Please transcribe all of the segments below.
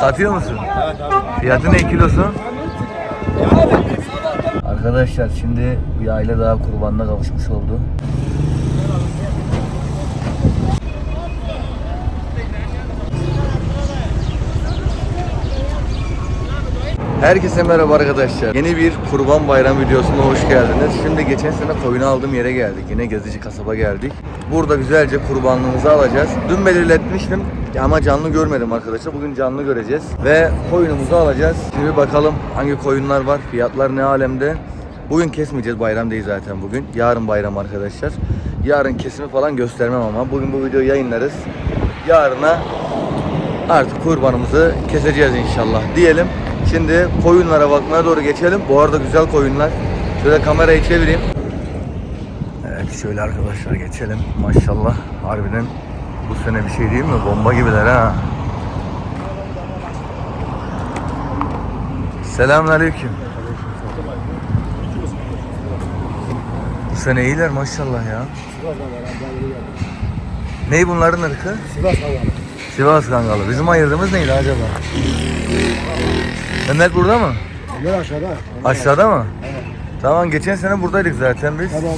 Satıyor musun? Fiyatı ne kilosu? Arkadaşlar şimdi bir aile daha kurbanına kavuşmuş oldu. Herkese merhaba arkadaşlar. Yeni bir kurban bayram videosuna hoş geldiniz. Şimdi geçen sene koyunu aldığım yere geldik. Yine gezici kasaba geldik. Burada güzelce kurbanlığımızı alacağız. Dün belirletmiştim ama canlı görmedim arkadaşlar. Bugün canlı göreceğiz. Ve koyunumuzu alacağız. Şimdi bakalım hangi koyunlar var, fiyatlar ne alemde. Bugün kesmeyeceğiz bayram değil zaten bugün. Yarın bayram arkadaşlar. Yarın kesimi falan göstermem ama bugün bu videoyu yayınlarız. Yarına artık kurbanımızı keseceğiz inşallah diyelim. Şimdi koyunlara bakmaya doğru geçelim. Bu arada güzel koyunlar. Şöyle kamerayı çevireyim. Evet şöyle arkadaşlar geçelim. Maşallah harbiden bu sene bir şey değil mi? Bomba gibiler ha. Selamünaleyküm. Bu sene iyiler maşallah ya. Ney bunların ırkı? Sivas havalı. Sivas Kangalı. Bizim ayırdığımız neydi acaba? Mehmet burada mı? Onlar aşağıda. Aşağıda mı? Tamam geçen sene buradaydık zaten biz. Tamam.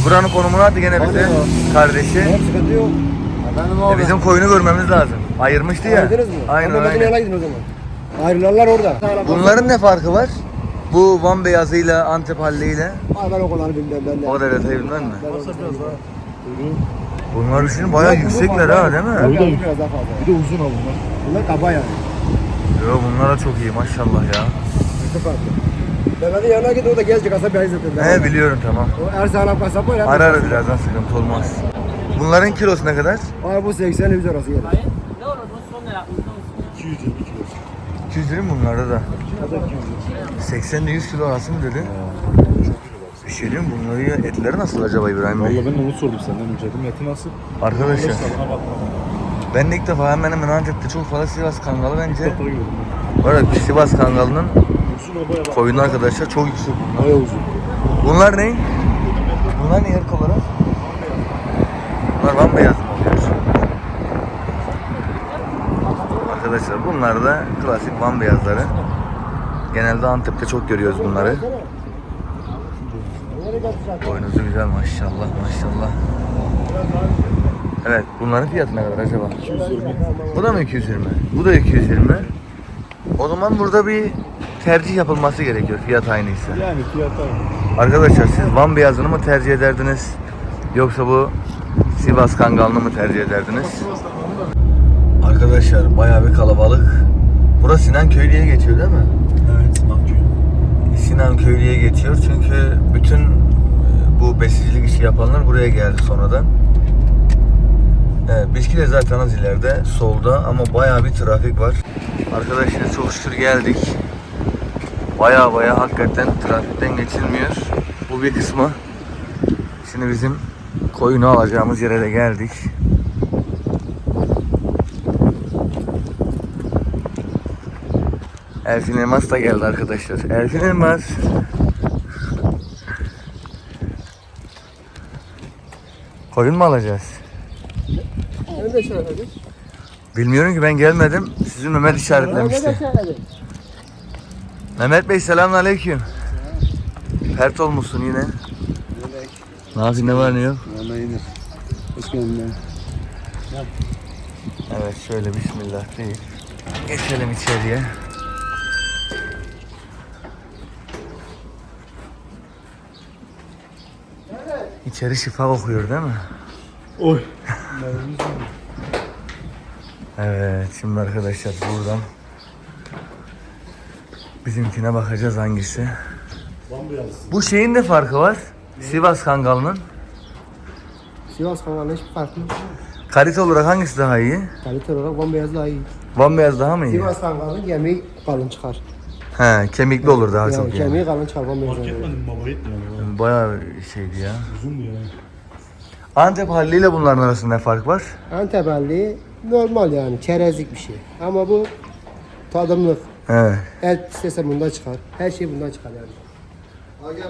E, buranın konumunu attı gene bize. Kardeşi. Tamam sıkıntı yok. Efendim E, abi. bizim koyunu görmemiz lazım. Ayırmıştı ya. Ayrıldınız mı? Aynen Ama aynen. gidin o zaman. Ayrılarlar orada. Bunların ne farkı var? Bu Van beyazıyla Antep halliyle. Ay ben o kadar bilmem ben de. O kadar detayı bilmem mi? Bunlar şimdi bayağı yüksekler ha değil mi? Tabii, biraz daha fazla. Bir de uzun ha bunlar. Bunlar kaba yani. Yo bunlar da çok iyi maşallah ya. Çok farklı. Mehmet'in yanına gidin orada gezecek kasap yayın zaten. He biliyorum tamam. O Ersan kasap var ya. Ararız birazdan sıkıntı olmaz. Bunların kilosu ne kadar? Ay bu 80 100 arası gelir. 200 lira mı bunlarda da? 80 ile 100 kilo arası mı dedi? Bir şey diyeyim bunları ya etleri nasıl acaba İbrahim Bey? Valla ben de onu sordum senden önce. Dedim eti nasıl? Arkadaşlar ben de ilk defa hemen hemen Antep'te çok fazla Sivas Kangalı bence. Var Sivas Kangalı'nın koyunu arkadaşlar çok yüksek. Baya uzun. Bunlar ne? Bunlar ne ırk olarak? Bunlar Van beyaz mı oluyor? Arkadaşlar bunlar da klasik Van beyazları. Genelde Antep'te çok görüyoruz bunları. Boynuzu güzel maşallah maşallah. Evet bunların fiyatı ne kadar acaba? 220. Bu da mı 220? Bu da 220. O zaman burada bir tercih yapılması gerekiyor fiyat aynıysa. Yani fiyat aynı. Arkadaşlar siz Van beyazını mı tercih ederdiniz? Yoksa bu Sivas Kangalını mı tercih ederdiniz? Arkadaşlar bayağı bir kalabalık. Burası Sinan Köy diye geçiyor değil mi? Evet. Sinan köyü. Sinan Köylü'ye geçiyor çünkü bütün e, bu besicilik işi yapanlar buraya geldi sonradan. Evet, bizki de zaten az ileride solda ama bayağı bir trafik var. Arkadaşlar çok şükür geldik. Bayağı bayağı hakikaten trafikten geçilmiyor. Bu bir kısmı. Şimdi bizim koyunu alacağımız yere de geldik. Elfin Elmas da geldi arkadaşlar. Elfin Elmas. Koyun mu alacağız? Benim de şöyle dedik. Bilmiyorum ki ben gelmedim. Sizin Mehmet işaretlemişti. Mehmet Bey selamünaleyküm. Pert olmuşsun yine. Ne yapayım ne var ne yok? Valla iyidir. Hoş geldin. Evet şöyle bismillah deyip geçelim içeriye. İçeri şifa kokuyor değil mi? Oy. Evet şimdi arkadaşlar buradan bizimkine bakacağız hangisi. Van beyazı. Bu şeyin ne farkı var? Sivas Kangalı'nın. Sivas havalı hiçbir farkı yok. Kalite olarak hangisi daha iyi? Kalite olarak Van beyaz daha iyi. Van beyaz daha mı iyi? Sivas kangalın gemiği kalın çıkar. He, kemikli olur daha yani çok yani. gemiği kalın çıkar Van beyaz. Fark etmedim baba yani. Bayağı şeydi ya. Uzundu yani. Antep halliyle bunların arasında ne fark var? Antep halli normal yani çerezlik bir şey. Ama bu tadımlık. He. Et istese bundan çıkar. Her şey bundan çıkar yani. Al gel.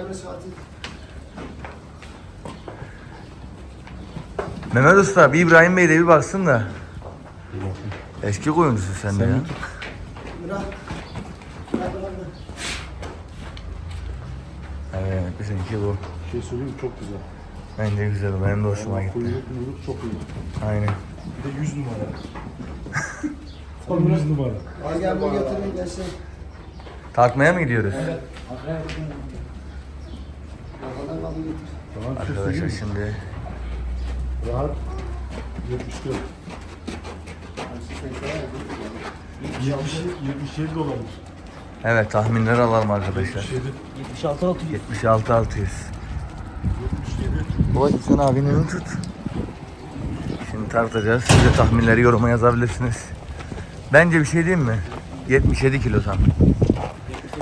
Mehmet Usta bir İbrahim Bey de bir baksın da. Eski koyuncusun sen de ya. Evet bizimki bu. Şey söyleyeyim mi? çok güzel. Bence güzel benim de hoşuma gitti. Kuyruk muyruk çok iyi. Aynen. Bir de 100 numara. 100 numara. Gel bunu götürün gelsin. Tartmaya mı gidiyoruz? Şey Arkadaşlar şimdi Rahat. 74. 70, 77 dolarmış. evet tahminleri alalım arkadaşlar. 77. 76 600. 77. Baba sen abinin tut. Şimdi tartacağız. Siz de tahminleri yoruma yazabilirsiniz. Bence bir şey diyeyim mi? 77 kilo tam.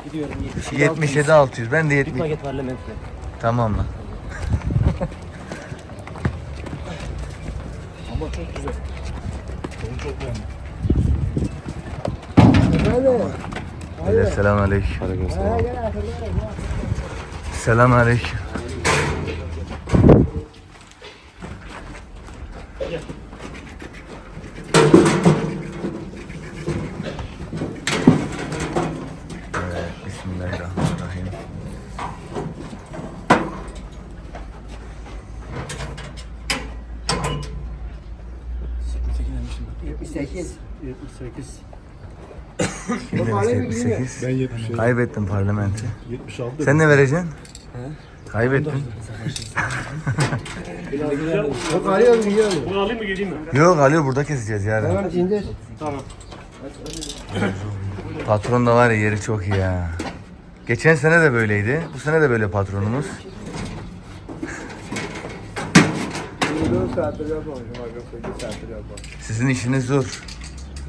Gidiyorum 77 600. Ben de 70. paket parlamento. Tamam lan. Ama çok güzel. Onu çok beğendim. Selam aleyküm. Arkadan. Selam aleyküm. Evet, Bismillahirrahmanirrahim. Sekiz. 78. Şimdi Bak, aleyküm 78. Ben 77. Kaybettim parlamenti. 76. Sen ne vereceksin? Kaybettin. Yok. Bunu alayım mı geleyim mi? Yok Ali burada keseceğiz yarın. Tamam indir. Patron da var ya yeri çok iyi ya. Geçen sene de böyleydi. Bu sene de böyle patronumuz. 24 saattir yapmamışım. Arkadaşlar 8 saattir yapmam. Sizin işiniz zor.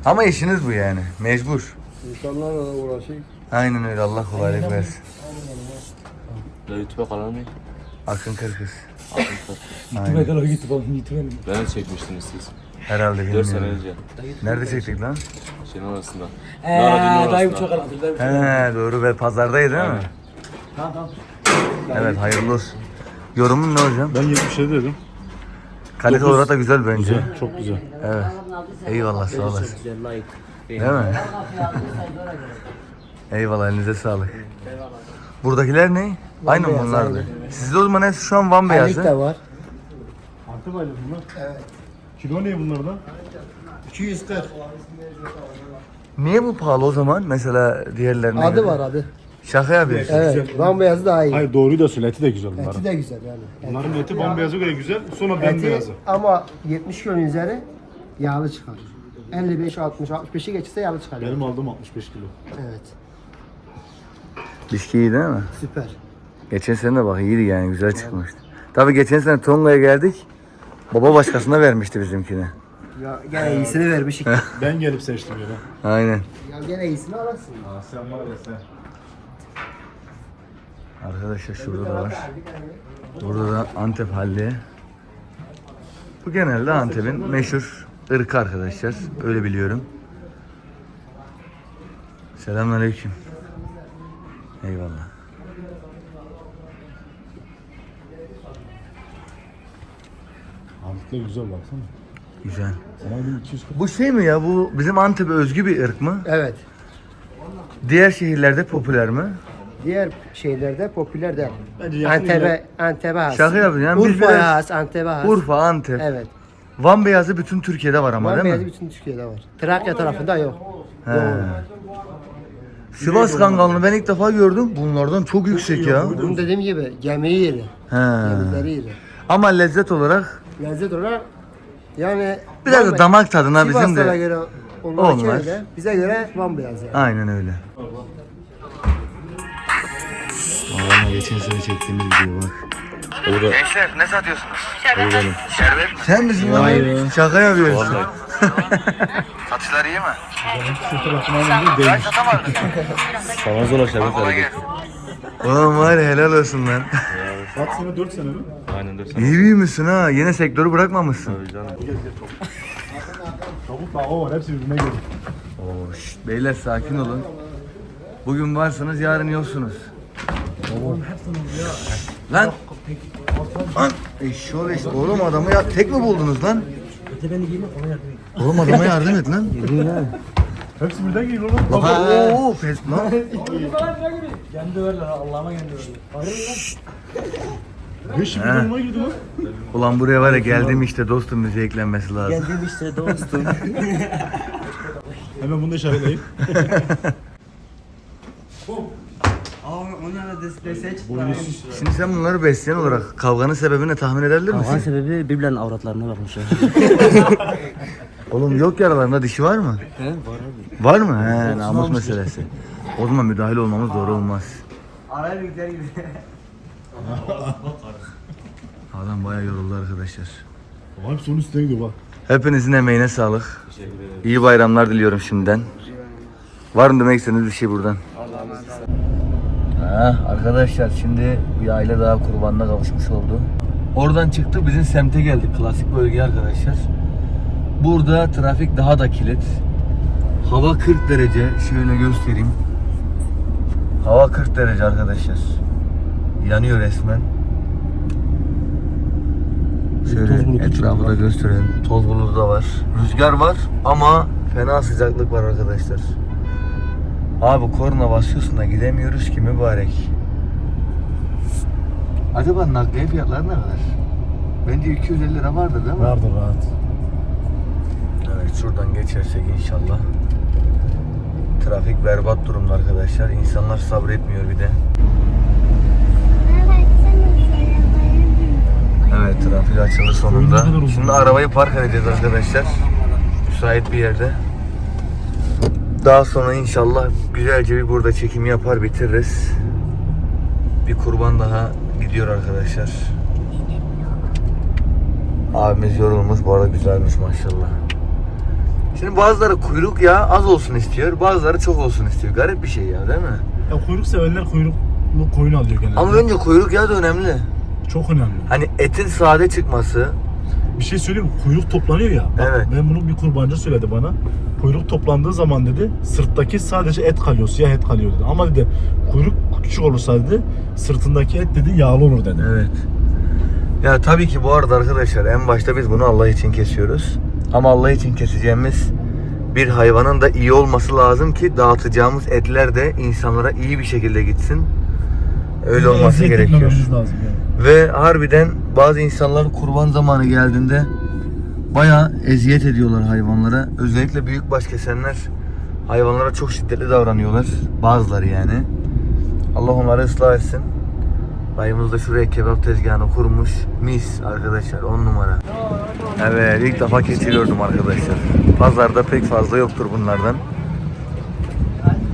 Ama işiniz bu yani. Mecbur. İnsanlarla da uğraşayım. Aynen öyle. Allah kolaylık versin. YouTube'a kanal mı? Akın Kırkız. YouTube'a kadar YouTube oğlum YouTube'a mı? Ben çekmiştiniz siz. Herhalde 4 sene bilmiyorum. önce. Nerede çektik lan? Şeyin arasında. Eee dayım çok aradı. He doğru ve pazardaydı değil mi? Tamam tamam. Evet hayırlı olsun. Yorumun ne hocam? Ben 77 dedim. Kalite olarak da güzel bence. Güzel. Çok güzel. Evet. Eyvallah sağ olasın. Değil mi? Eyvallah elinize sağlık. Buradakiler ne? Aynı mı beyazı, bunlardı? aynı. Sizde o zaman hepsi şu an Van Terlik beyazı. de var. Antep aylı bunlar. Evet. Kilo ne bunlardan? 240. Niye bu pahalı o zaman? Mesela diğerlerine Adı göre. var adı. Şaka yapıyorsun. Evet. Van beyazı daha iyi. Hayır doğruyu da söyle. Eti de güzel bunların. Eti de güzel yani. Bunların eti bambeyaza göre güzel. Sonra Eti bembeyazı. ama 70 kilo üzeri yağlı çıkar. 55, 60, 65'i geçirse yağlı çıkar. Benim aldığım 65 kilo. Evet. Bisküvi iyi değil mi? Süper. Geçen sene de bak iyiydi yani güzel çıkmıştı. Tabii geçen sene Tonga'ya geldik. Baba başkasına vermişti bizimkini. Ya gene iyisini vermiş. ya Ben gelip seçtim ya. Aynen. gene iyisini alırsın. Sen var ya sen. Arkadaşlar şurada da var. Burada da Antep halli. Bu genelde Antep'in meşhur ırkı arkadaşlar. Öyle biliyorum. Selamünaleyküm. Eyvallah. Antep'te güzel baksana. Güzel. Ona bir 240. Bu şey mi ya? Bu bizim Antep'e özgü bir ırk mı? Evet. Diğer şehirlerde popüler mi? Diğer şeylerde popüler de. Antep'e, Antep'e has. Şaka yapıyorsun yani biz Urfa'ya biraz- has, Antep'e has. Urfa, Antep. Evet. Van beyazı bütün Türkiye'de var ama Van değil beyazı mi? bütün Türkiye'de var. Trakya tarafında yok. He. Sivas kangalını ben ilk defa gördüm. Bunlardan çok yüksek ya. Bunun dediğim gibi gemiyi yeri. He. Gemileri yeri. Ama lezzet olarak Lezzet olarak yani biraz Van da damak tadına bizim Sivaslara de. göre onlar Olmaz. öyle. Bize göre Van beyazı. Yani. Aynen öyle. Valla geçen sene çektiğimiz video bak. Gençler ne satıyorsunuz? Şerbet. Şerbet Sen misin lan? Şaka yapıyorsun. Satışlar iyi mi? Ben satamadım. Sana zor aşağı Kolay gelsin. Oğlum var ya helal olsun lan. Kaç sene? 4 sene mi? Aynen 4 sene. İyi büyümüşsün ha. Yine sektörü bırakmamışsın. Tabii canım. Tavuk dava var. Hepsi birbirine göre. Oo, şşt, beyler sakin olun. Bugün varsınız yarın yoksunuz. Lan Lan eşşoğlu eş. Oğlum adamı ya tek mi buldunuz lan? Öte beni giyme ona yardım et. Oğlum adama yardım et lan. Hepsi birden geliyor oğlum. Bak ooo pes lan. Kendi verler Allah'ıma kendi verler. Hayır lan. Beş birden ona girdi lan. Ulan buraya var ya geldim işte dostum müziğe eklenmesi lazım. Geldim işte dostum. Hemen bunu da işaretleyeyim. Da destek Şimdi sen bunları besleyen olarak kavganın sebebini tahmin edebilir Kavganın misin? sebebi birbirlerinin avratlarına bakmışlar. Oğlum yok yaralarında dişi var mı? He var abi. Var mı? He namus meselesi. O zaman müdahale olmamız doğru olmaz. Araya bir gider gibi. Adam bayağı yoruldu arkadaşlar. Abi son üstüne gidiyor bak. Hepinizin emeğine sağlık. İyi bayramlar diliyorum şimdiden. Var mı demek istediğiniz bir şey buradan? Ha, arkadaşlar şimdi bir aile daha kurbanına kavuşmuş oldu. Oradan çıktık bizim semte geldik. Klasik bölge arkadaşlar. Burada trafik daha da kilit. Hava 40 derece. Şöyle göstereyim. Hava 40 derece arkadaşlar. Yanıyor resmen. Şöyle etrafı da gösterelim. Toz bulutu da var. Rüzgar var ama fena sıcaklık var arkadaşlar. Abi korna basıyorsun da gidemiyoruz ki mübarek. Acaba nakliye fiyatları ne kadar? Bence 250 lira vardı değil mi? Vardır rahat. Evet şuradan geçersek inşallah. Trafik berbat durumda arkadaşlar. İnsanlar sabretmiyor bir de. Evet trafik açıldı sonunda. Şimdi arabayı park edeceğiz arkadaşlar. Müsait bir yerde. Daha sonra inşallah güzelce bir burada çekim yapar bitiririz. Bir kurban daha gidiyor arkadaşlar. Abimiz yorulmuş. Bu arada güzelmiş maşallah. Şimdi bazıları kuyruk ya az olsun istiyor. Bazıları çok olsun istiyor. Garip bir şey ya değil mi? Ya kuyruk severler kuyruklu koyun alıyor genelde. Ama bence kuyruk yağı da önemli. Çok önemli. Hani etin sade çıkması. Bir şey söyleyeyim mi? Kuyruk toplanıyor ya. Bak, Evet. Ben bunu bir kurbancı söyledi bana. Kuyruk toplandığı zaman dedi sırttaki sadece et kalıyor, siyah et kalıyor dedi. Ama dedi kuyruk küçük olursa dedi sırtındaki et dedi yağlı olur dedi. Evet. Ya tabii ki bu arada arkadaşlar en başta biz bunu Allah için kesiyoruz. Ama Allah için keseceğimiz bir hayvanın da iyi olması lazım ki dağıtacağımız etler de insanlara iyi bir şekilde gitsin. Öyle olması Eziyet gerekiyor. lazım yani. Ve harbiden bazı insanlar kurban zamanı geldiğinde bayağı eziyet ediyorlar hayvanlara. Özellikle büyükbaş kesenler hayvanlara çok şiddetli davranıyorlar. Bazıları yani. Allah onları ıslah etsin. Dayımız da şuraya kebap tezgahını kurmuş. Mis arkadaşlar 10 numara. Evet ilk defa keçi gördüm arkadaşlar. Pazarda pek fazla yoktur bunlardan.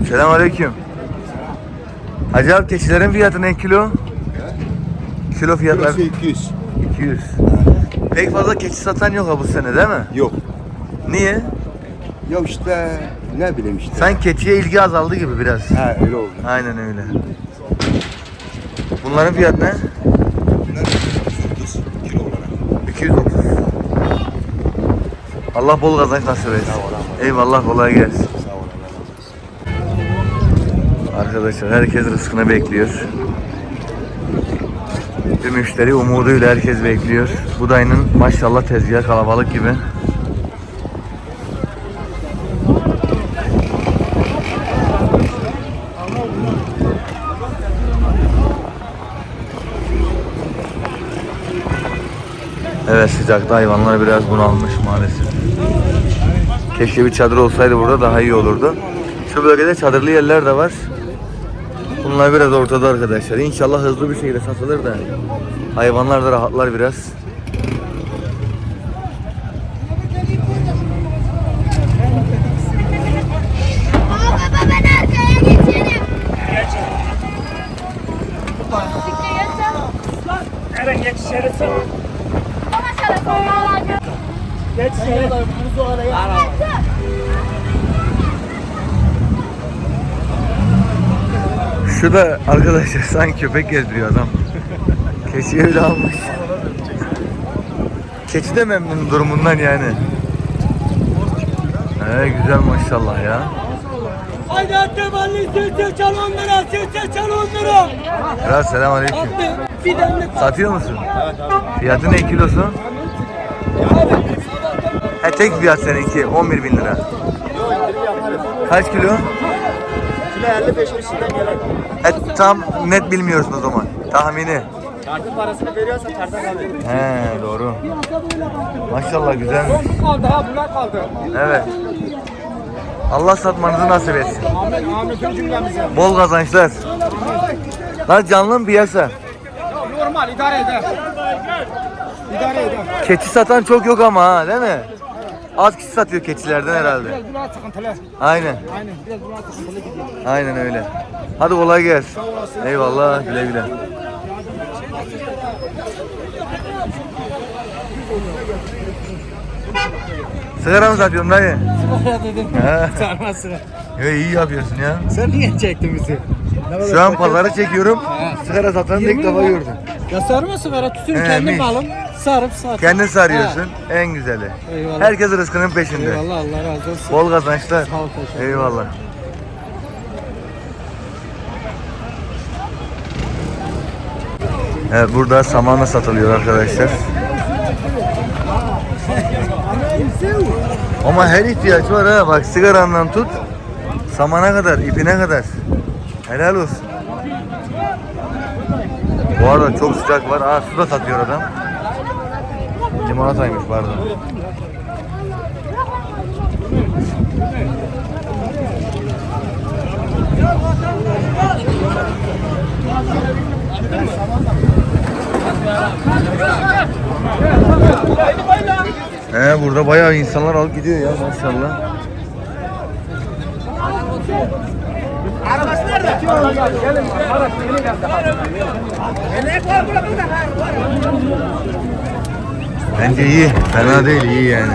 Selam aleyküm. Hacı abi keçilerin fiyatı ne kilo? Kilo fiyatlar 200. 200. Pek fazla keçi satan yok ha bu sene değil mi? Yok. Niye? Ya işte ne bileyim işte. Sen keçiye ilgi azaldı gibi biraz. Ha öyle oldu. Aynen öyle. Bunların fiyatı ne? Bunlar 230 kilo olarak. 230. Allah bol kazanç nasip etsin. Eyvallah kolay gelsin. Arkadaşlar herkes rızkını bekliyor. Bir müşteri umuduyla herkes bekliyor. Bu dayının maşallah tezgahı kalabalık gibi. Evet sıcakta hayvanlar biraz bunalmış maalesef. Keşke bir çadır olsaydı burada daha iyi olurdu. Şu bölgede çadırlı yerler de var. Bunlar biraz ortada arkadaşlar. İnşallah hızlı bir şekilde satılır da hayvanlar da rahatlar biraz. Baba ben arkaya geçerim. Eren geç olmalar. Geç içeri. Şu da arkadaşlar sanki köpek gezdiriyor adam. Keçi öyle almış. Keçi de memnun durumundan yani. He güzel maşallah ya. Haydi Antemalli sütü çal 10 lira, sütü çal 10 lira. Kral selam aleyküm. Bir demlik Satıyor musun? Fiyatı ne kilosu? He tek fiyat seninki 11 bin lira. Kaç kilo? Kilo 55 üstünden gelen. He tam net bilmiyorsun o zaman. Tahmini. Kartın parasını veriyorsa karta kalıyor. He doğru. Maşallah güzelmiş. kaldı ha bunlar kaldı. Evet. Allah satmanızı nasip etsin. Amin amin tüm cümlemize. Bol kazançlar. Lan canlı mı piyasa? Normal idare eder. İdare eder. Keçi satan çok yok ama ha değil mi? Az kişi satıyor keçilerden herhalde. Bunlar sıkıntılı. Aynen. Aynen biraz bunlar sıkıntılı gidiyor. Aynen öyle. Hadi kolay gelsin. Eyvallah güle güle. Sigara mı satıyorsun dayı? Sigara dedim. He. Sarmasın. Yo, iyi yapıyorsun ya. Sen niye çektin bizi? Şu an pazara çekiyorum. Sigara satan da ilk defa gördüm. Ya sarma sigara tutun He, kendim mis. alım. Sarıp sat. Kendin sarıyorsun. En güzeli. Eyvallah. Herkes rızkının peşinde. Eyvallah Allah razı olsun. Bol kazançlar. Sağ ol, teşekkür. Eyvallah. Evet burada samanla satılıyor arkadaşlar. Ama her ihtiyaç var ha. Bak sigarandan tut samana kadar, ipine kadar. Helal olsun. Bu arada çok sıcak var. Aa su da satıyor adam. Limonataymış pardon. He burada bayağı insanlar alıp gidiyor ya maşallah. Bence iyi. Fena değil iyi yani.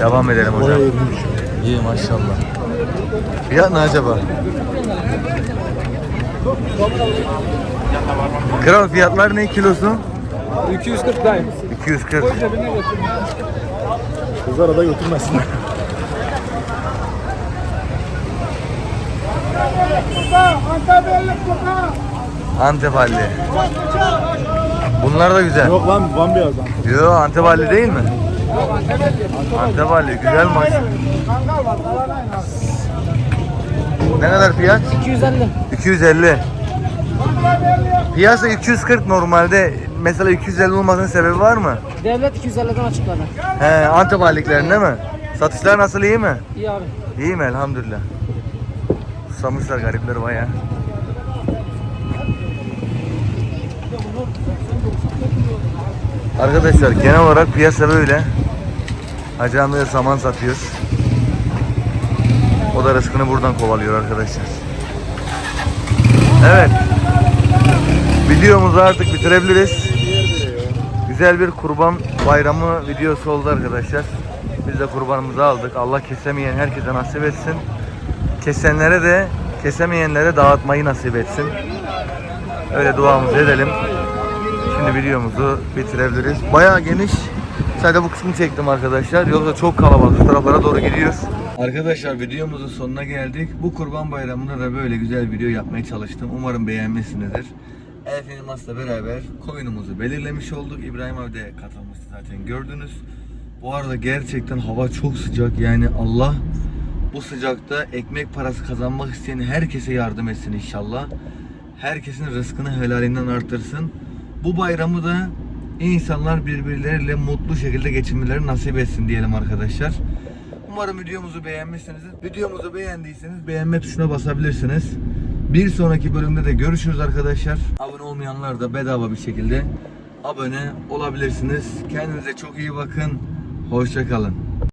Devam edelim hocam. İyi maşallah. Fiyat ne acaba? Kral fiyatlar ne kilosu? 240 dayım. 240. Kızlar arada götürmesinler. Antep halli. Bunlar da güzel. Yok lan birazdan. Yo Antep halli değil mi? Antep halli güzel maç. Ne kadar fiyat? 250. 250. Piyasa 240 normalde. Mesela 250 olmasının sebebi var mı? Devlet 250'den açıkladı. He, Antep halliklerinde mi? Satışlar nasıl iyi mi? İyi abi. İyi mi elhamdülillah. Susamışlar garipler baya. Arkadaşlar genel olarak piyasa böyle. Hacı Ahmet'e saman satıyor. O da rızkını buradan kovalıyor arkadaşlar. Evet. Videomuzu artık bitirebiliriz. Güzel bir kurban bayramı videosu oldu arkadaşlar. Biz de kurbanımızı aldık. Allah kesemeyen herkese nasip etsin. Kesenlere de kesemeyenlere dağıtmayı nasip etsin. Öyle duamızı edelim. Şimdi videomuzu bitirebiliriz. Bayağı geniş. Sadece bu kısmı çektim arkadaşlar. Yoksa çok kalabalık. Şu taraflara doğru gidiyoruz. Arkadaşlar videomuzun sonuna geldik. Bu kurban bayramında da böyle güzel video yapmaya çalıştım. Umarım beğenmişsinizdir. Elif Elmas'la beraber koyunumuzu belirlemiş olduk. İbrahim abi de katılmıştı zaten gördünüz. Bu arada gerçekten hava çok sıcak. Yani Allah bu sıcakta ekmek parası kazanmak isteyen herkese yardım etsin inşallah. Herkesin rızkını helalinden artırsın. Bu bayramı da insanlar birbirleriyle mutlu şekilde geçinmeleri nasip etsin diyelim arkadaşlar. Umarım videomuzu beğenmişsinizdir. Videomuzu beğendiyseniz beğenme tuşuna basabilirsiniz. Bir sonraki bölümde de görüşürüz arkadaşlar. Abone olmayanlar da bedava bir şekilde abone olabilirsiniz. Kendinize çok iyi bakın. Hoşçakalın.